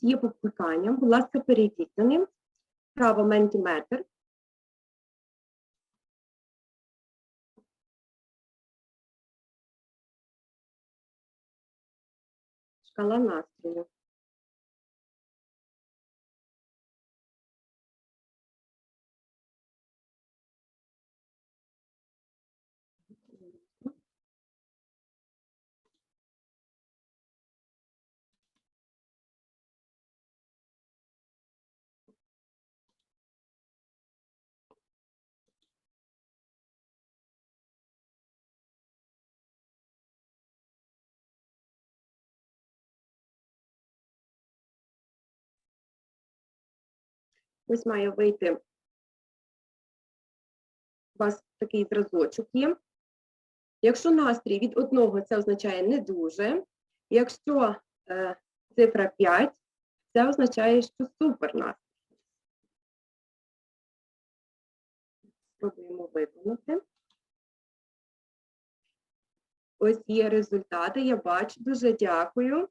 є покликанням. Будь ласка, перейдіть за ним. Право ментіметр. Шкала настрою. Ось має вийти у вас такий зразочок є. Якщо настрій від одного, це означає не дуже. Якщо е, цифра 5, це означає, що супер настрій. Спробуємо виконати. Ось є результати, я бачу, дуже дякую.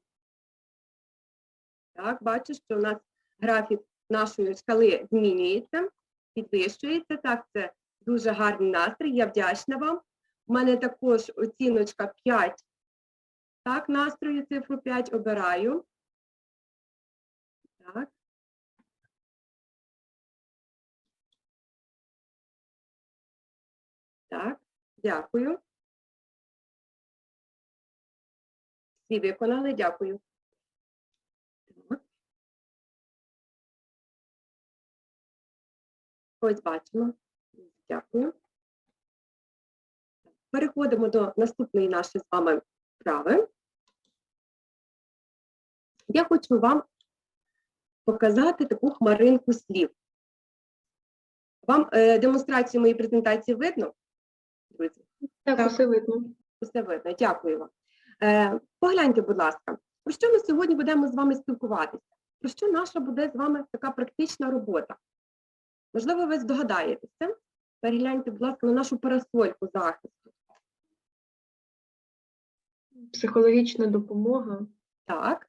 Так, бачу, що у нас графік нашої шкали змінюється, підвищується. Так, це дуже гарний настрій, я вдячна вам. У мене також оціночка 5. Так, настрою цифру 5 обираю. Так. Так, дякую. Всі виконали, дякую. Ось бачимо. Дякую. Переходимо до наступної нашої з вами вправи. Я хочу вам показати таку хмаринку слів. Вам е, демонстрацію моєї презентації видно? Друзі? Так, Так. усе видно. Все видно, дякую вам. Е, погляньте, будь ласка, про що ми сьогодні будемо з вами спілкуватися? Про що наша буде з вами така практична робота? Можливо, ви здогадаєтеся. Перегляньте, будь ласка, на нашу парасольку захисту. Психологічна допомога. Так.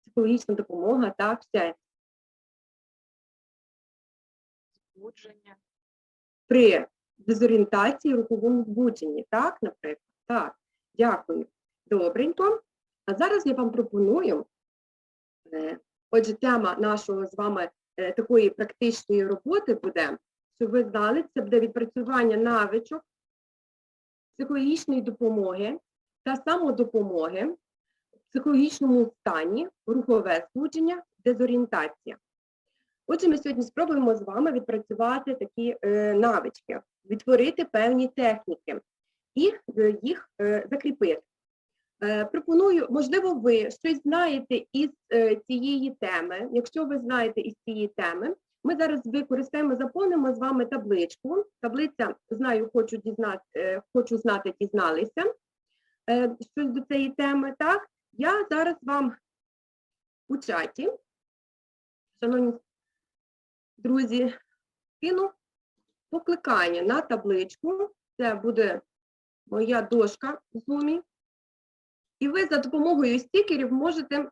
Психологічна допомога, так, ще збудження, при дезорієнтації, руховому збудженні, так, наприклад? Так, дякую. Добренько. А зараз я вам пропоную, е, отже, тема нашого з вами е, такої практичної роботи буде, щоб ви знали, це буде відпрацювання навичок психологічної допомоги та самодопомоги в психологічному стані, рухове збудження, дезорієнтація. Отже, ми сьогодні спробуємо з вами відпрацювати такі е, навички, відтворити певні техніки і е, їх е, закріпити. Е, пропоную, можливо, ви щось знаєте із е, цієї теми. Якщо ви знаєте із цієї теми, ми зараз використаємо, заповнимо з вами табличку. Таблиця знаю, хочу дізнати, е, хочу знати, дізналися щось до цієї теми. Так, я зараз вам у чаті, шановні друзі, кину покликання на табличку. Це буде моя дошка в Zoom. І ви за допомогою стікерів можете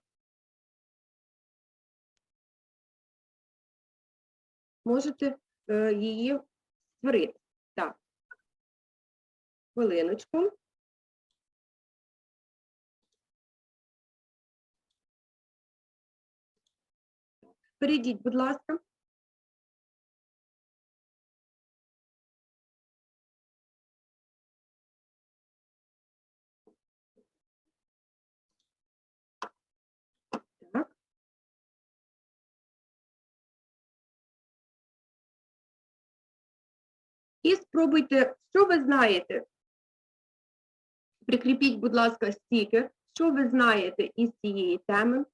можете е, її створити. Так. Хвилиночку. Перейдіть, будь ласка. І спробуйте, що ви знаєте. Прикріпіть, будь ласка, стікер, що ви знаєте із цієї теми,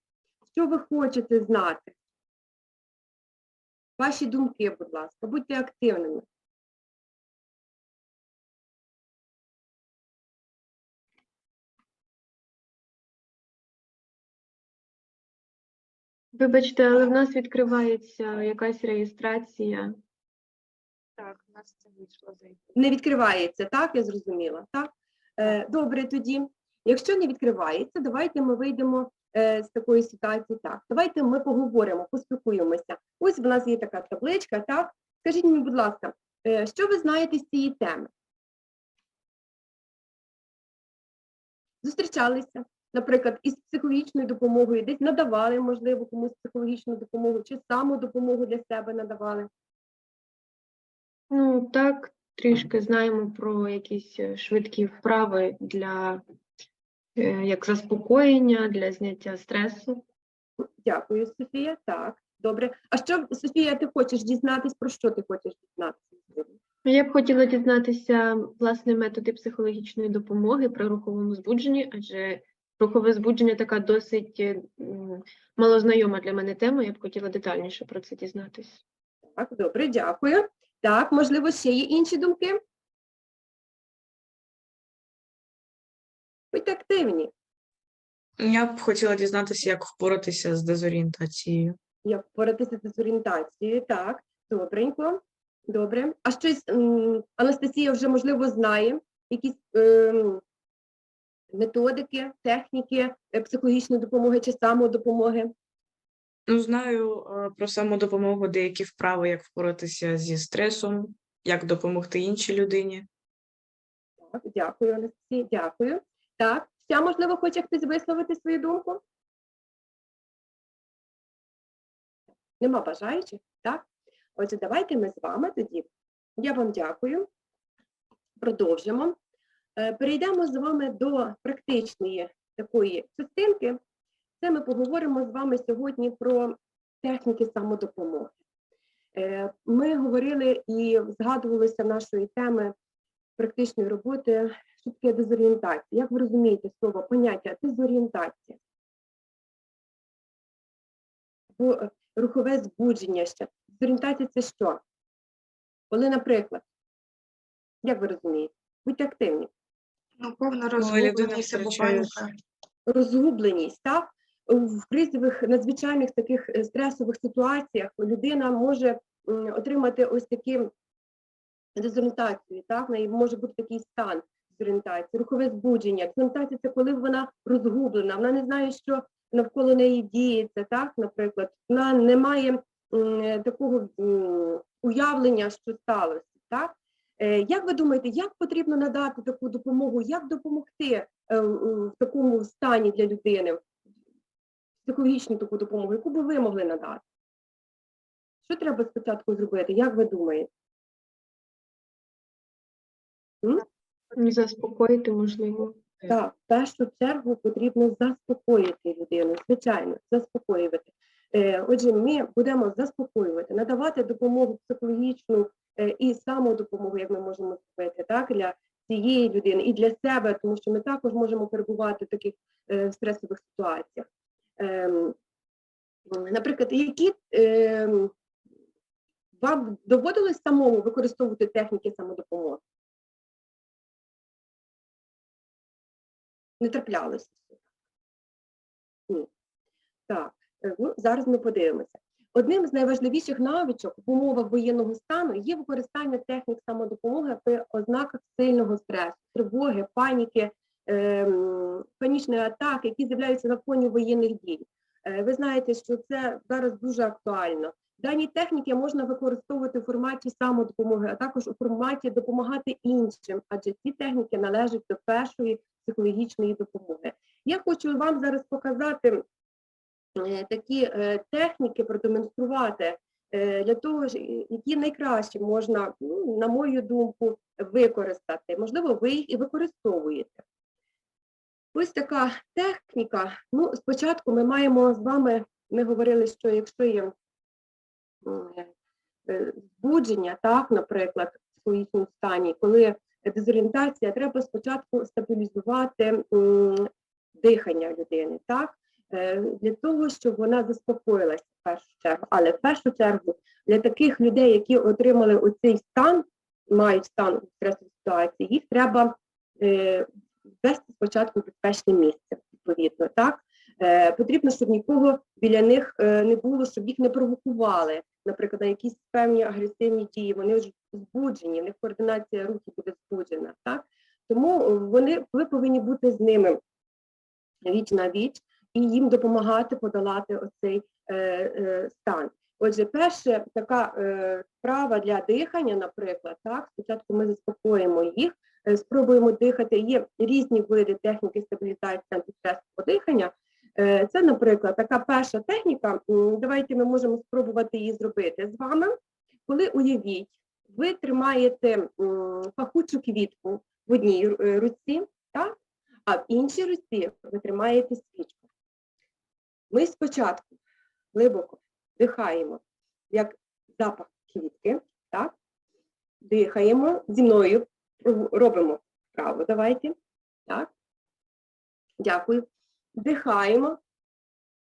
що ви хочете знати. Ваші думки, будь ласка, будьте активними. Вибачте, але в нас відкривається якась реєстрація. Так, у нас це вийшло зайти. Не відкривається, так? Я зрозуміла, так? Е, добре тоді. Якщо не відкривається, давайте ми вийдемо е, з такої ситуації так. Давайте ми поговоримо, поспілкуємося. Ось в нас є така табличка, так? Скажіть мені, будь ласка, е, що ви знаєте з цієї теми? Зустрічалися, наприклад, із психологічною допомогою, десь надавали, можливо, комусь психологічну допомогу, чи самодопомогу для себе надавали. Ну, так, трішки знаємо про якісь е, швидкі вправи для е, як заспокоєння, для зняття стресу. Дякую, Софія. Так, добре. А що, Софія, ти хочеш дізнатись, про що ти хочеш дізнатися? Я б хотіла дізнатися власне методи психологічної допомоги при руховому збудженні, адже рухове збудження така досить е, малознайома для мене тема. Я б хотіла детальніше про це дізнатись. Так, добре, дякую. Так, можливо, ще є інші думки? Будьте активні. Я б хотіла дізнатися, як впоратися з дезорієнтацією. Як впоратися з орієнтацією, так, добренько, добре. А щось м, Анастасія вже, можливо, знає якісь ем, методики, техніки е, психологічної допомоги чи самодопомоги? Ну, знаю е, про самодопомогу деякі вправи, як впоратися зі стресом, як допомогти іншій людині. Так, дякую, Анастасія, дякую. Так, ще, можливо, хоче хтось висловити свою думку? Нема бажаючих, так? Отже, давайте ми з вами тоді. Я вам дякую. Продовжимо. Е, Перейдемо з вами до практичної такої частинки. Це ми поговоримо з вами сьогодні про техніки самодопомоги. Е, Ми говорили і згадувалися нашої теми практичної роботи, що таке дезорієнтація. Як ви розумієте слово поняття дезорієнтація? Бо е, рухове збудження ще. Дезорієнтація це що? Коли, наприклад, як ви розумієте? Будьте активні. Ну, повна розгубленість або паніка. розгубленість, так? В кризових надзвичайних таких е, стресових ситуаціях людина може отримати ось такі дезорієнтацію, так? Неї може бути такий стан дезорієнтації, рухове збудження. Дезорієнтація це коли вона розгублена, вона не знає, що навколо неї діється, так, наприклад, вона не має такого уявлення, що сталося, так? Е, Як ви думаєте, як потрібно надати таку допомогу, як допомогти е, в такому стані для людини, психологічну таку допомогу, яку би ви могли надати? Що треба спочатку зробити? Як ви думаєте? Заспокоїти, можливо. Так, в першу чергу потрібно заспокоїти людину, звичайно, заспокоювати. Е, Отже, ми будемо заспокоювати, надавати допомогу психологічну е, і самодопомогу, як ми можемо зробити, так, для цієї людини і для себе, тому що ми також можемо перебувати в таких е, стресових ситуаціях. Ем, Наприклад, які ем, вам доводилось самому використовувати техніки самодопомоги? Не траплялося? Ні. Так, е, ну, зараз ми подивимося. Одним з найважливіших навичок в умовах воєнного стану є використання технік самодопомоги при ознаках сильного стресу, тривоги, паніки, ем, панічної атаки, які з'являються на фоні воєнних дій. Е, Ви знаєте, що це зараз дуже актуально. Дані техніки можна використовувати в форматі самодопомоги, а також у форматі допомагати іншим, адже ці техніки належать до першої психологічної допомоги. Я хочу вам зараз показати е, такі е, техніки, продемонструвати для того, які найкраще можна, ну, на мою думку, використати. Можливо, ви їх і використовуєте. Ось така техніка. Ну, спочатку ми маємо з вами, ми говорили, що якщо є е, збудження, так, наприклад, в психологічному стані, коли дезорієнтація, треба спочатку стабілізувати дихання людини, так, е, для того, щоб вона заспокоїлася в першу чергу. Але в першу чергу для таких людей, які отримали оцей стан, мають стан у стресовій ситуації, їх треба е, ввести спочатку безпечне місце, відповідно, так. Е, потрібно, щоб нікого біля них е, не було, щоб їх не провокували, наприклад, на якісь певні агресивні дії, вони ж збуджені, в них координація рухів буде збуджена, так? Тому вони, ви повинні бути з ними віч на віч і їм допомагати подолати оцей е, е, стан. Отже, перша така е, вправа для дихання, наприклад, так, спочатку ми заспокоїмо їх, е, спробуємо дихати. Є різні види техніки стабілізації антистресового дихання. Е, Це, наприклад, така перша техніка. Давайте ми можемо спробувати її зробити з вами. Коли уявіть, ви тримаєте пахучу квітку в одній е, руці, так? а в іншій руці ви тримаєте свічку. Ми спочатку глибоко вдихаємо, як запах квітки, так? Дихаємо зі мною, робимо вправо, давайте. Так? Дякую. Вдихаємо.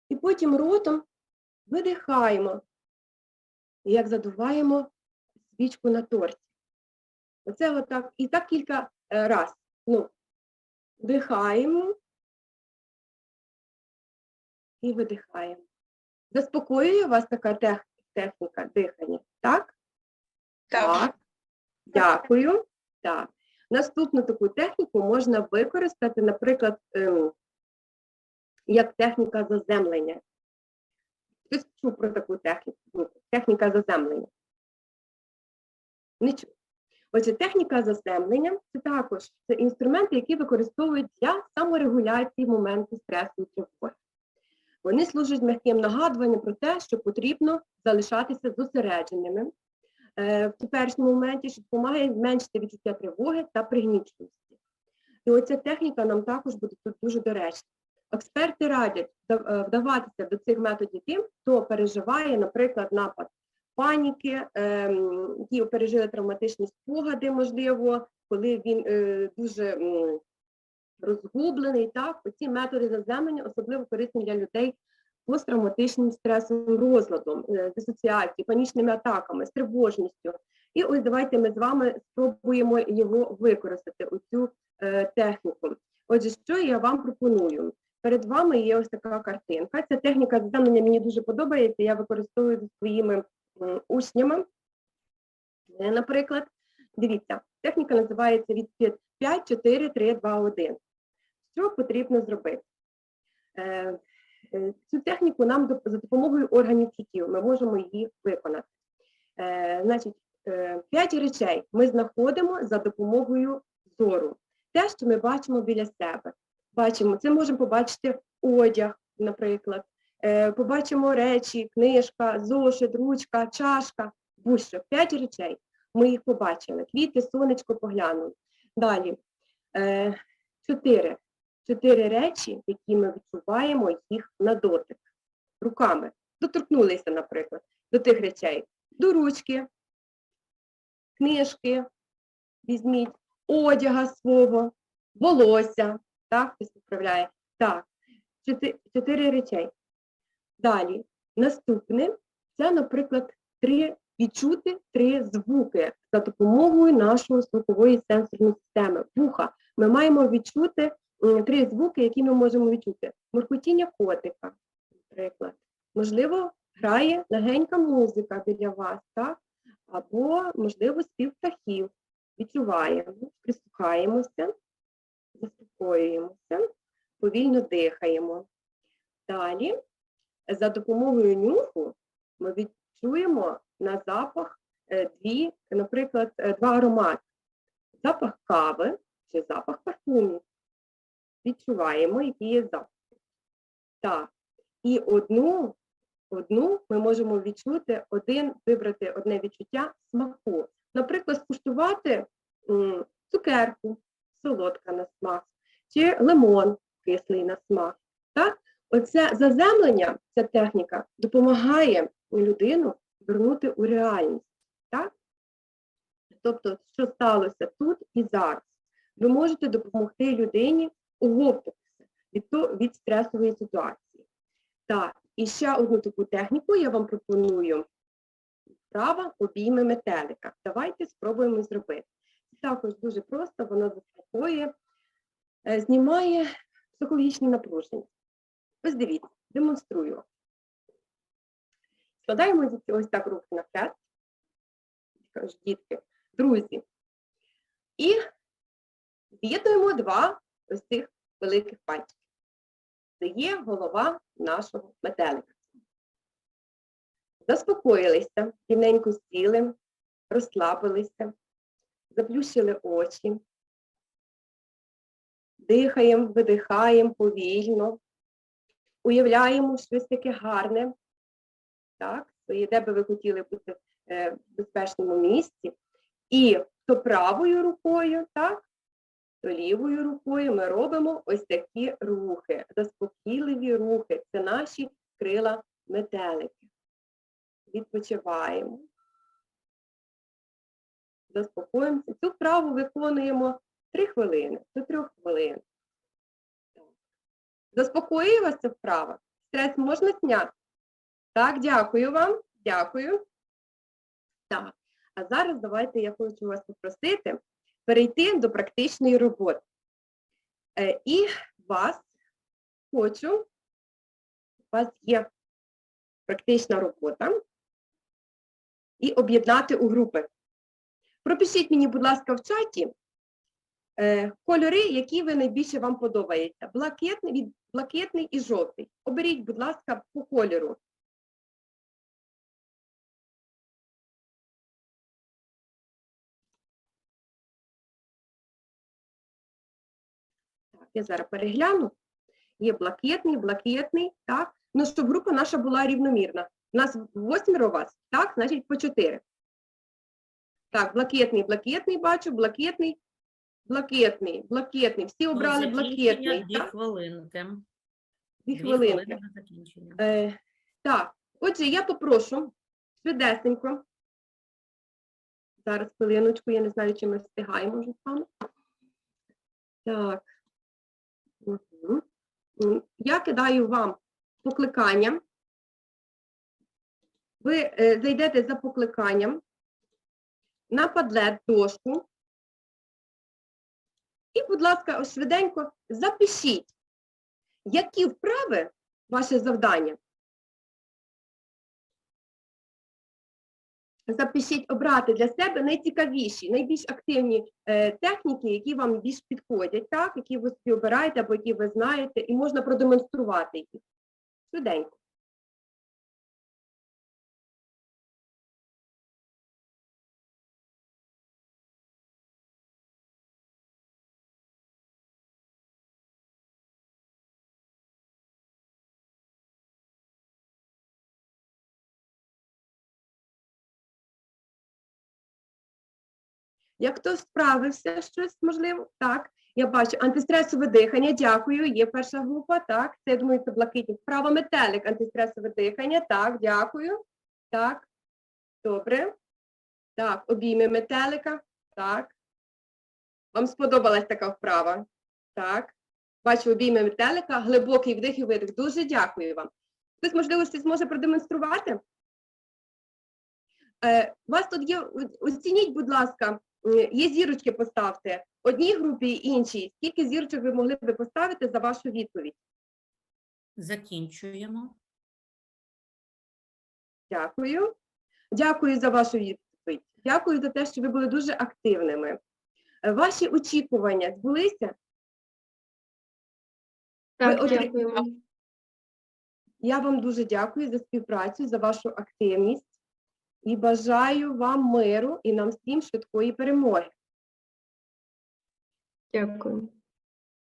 І потім ротом видихаємо, як задуваємо свічку на торті. Оце отак. І так кілька е, раз. Ну, вдихаємо і видихаємо. Заспокоює вас така тех- техніка дихання, Так? так? Дякую. Так. Наступну таку техніку можна використати, наприклад, ем, як техніка заземлення. Хтось чув про таку техніку? Ну, Техніка заземлення. Не чув. Отже, техніка заземлення це також це інструменти, які використовують для саморегуляції моменту стресу і тривоги. Вони служать м'яким нагадуванням про те, що потрібно залишатися зосередженими в теперішньому моменті, що допомагає зменшити відчуття тривоги та пригніченості. І оця техніка нам також буде тут дуже доречна. Експерти радять е, вдаватися до цих методів тим, хто переживає, наприклад, напад паніки, ем, які пережили травматичні спогади, можливо, коли він е, дуже розгублений. Так, оці методи заземлення особливо корисні для людей посттравматичним стресовим розладом, е, дисоціацією, панічними атаками, з тривожністю. І ось давайте ми з вами спробуємо його використати, оцю е, техніку. Отже, що я вам пропоную? Перед вами є ось така картинка. Ця техніка заземлення мені дуже подобається. Я використовую своїми учнями. Е, Наприклад, дивіться, техніка називається від 5, 4, 3, 2, 1. Що потрібно зробити? Е, е, Цю техніку нам за допомогою органів чуттів ми можемо її виконати. Е, Значить, е, п'ять речей ми знаходимо за допомогою зору. Те, що ми бачимо біля себе. Бачимо, це можемо побачити одяг, наприклад, Е, побачимо речі, книжка, зошит, ручка, чашка, будь-що. П'ять речей. Ми їх побачили. Квіти, сонечко поглянули. Далі. Е, Чотири. Чотири речі, які ми відчуваємо їх на дотик. Руками. Доторкнулися, наприклад, до тих речей. До ручки, книжки, візьміть, одяга свого, волосся. Так, хтось поправляє. Так, чотири, речей. Далі, наступне це, наприклад, три відчути три звуки за допомогою нашої слухової сенсорної системи. Вуха. Ми маємо відчути три звуки, які ми можемо відчути. Муркотіння котика, наприклад. Можливо, грає легенька музика біля вас, так? або, можливо, спів птахів. Відчуваємо, прислухаємося, заспокоюємося, повільно дихаємо. Далі за допомогою нюху ми відчуємо на запах е, дві, наприклад, е, два аромати. Запах кави чи запах парфумів. Відчуваємо, який є запах. Так. І одну, одну ми можемо відчути, один, вибрати одне відчуття смаку. Наприклад, скуштувати цукерку, солодка на смак, чи лимон кислий на смак. Так? Оце заземлення, ця техніка допомагає людину вернути у реальність. Так? Тобто, що сталося тут і зараз. Ви можете допомогти людині оговтатися від, від стресової ситуації. Так, і ще одну таку техніку я вам пропоную. Вправа обійми метелика. Давайте спробуємо зробити. Також дуже просто, воно заспокоює, е, знімає психологічне напруження. Ось дивіться, демонструю. Складаємо ось так руки на хрест. Дітки, друзі. І з'єднуємо два ось цих великих пальчики. Це є голова нашого метелика. Заспокоїлися, рівненько сіли, розслабилися, заплющили очі, дихаємо, видихаємо повільно, уявляємо щось таке гарне, так, своє, де би ви хотіли бути е, в безпечному місці. І то правою рукою, так, то лівою рукою ми робимо ось такі рухи, заспокійливі рухи. Це наші крила метелики. Відпочиваємо. Заспокоїмося. Цю вправу виконуємо 3 хвилини до 3 хвилин. Заспокоює вас ця вправа? Стрес можна зняти? Так, дякую вам. Дякую. Так. А зараз давайте я хочу вас попросити перейти до практичної роботи. Е, І вас хочу, у вас є практична робота, і об'єднати у групи. Пропишіть мені, будь ласка, в чаті е, кольори, які ви найбільше вам подобаються. Блакитний, блакитний і жовтий. Оберіть, будь ласка, по кольору. Я зараз перегляну. Є блакитний, блакитний, так. Ну, щоб група наша була рівномірна. У нас восьмеро вас, так, значить по чотири. Так, блакитний, блакитний бачу, блакитний, блакитний, блакитний. Всі обрали Закінчення блакитний. Дві Так? хвилинки. Дві Дві хвилинки. хвилини закінчення. Е, так, отже, я попрошу швидесенько. Зараз хвилиночку, я не знаю, чи ми встигаємо вже з вами. Так. Я кидаю вам покликання. Ви е, зайдете за покликанням на падлет дошку. І, будь ласка, ось швиденько запишіть, які вправи ваше завдання. Запишіть обрати для себе найцікавіші, найбільш активні е, техніки, які вам більш підходять, так, які ви собі обираєте або які ви знаєте, і можна продемонструвати їх. Швиденько. Як хтось справився щось, можливо, так. Я бачу антистресове дихання, дякую. Є перша група, так. Це, я думаю, це блакитні. Вправо метелик, антистресове дихання, так, дякую. Так. Добре. Так, обійми метелика. Так. Вам сподобалась така вправа? Так. Бачу обійми метелика, глибокий вдих і видих. Дуже дякую вам. Хтось, можливо, щось може продемонструвати? Е, вас тут є, оцініть, будь ласка, Є зірочки поставте. Одній групі і іншій. Скільки зірочок ви могли би поставити за вашу відповідь? Закінчуємо. Дякую. Дякую за вашу відповідь. Дякую за те, що ви були дуже активними. Е, Ваші очікування збулися? Так, отри- дякуємо. Я вам дуже дякую за співпрацю, за вашу активність і бажаю вам миру і нам всім швидкої перемоги. Дякую.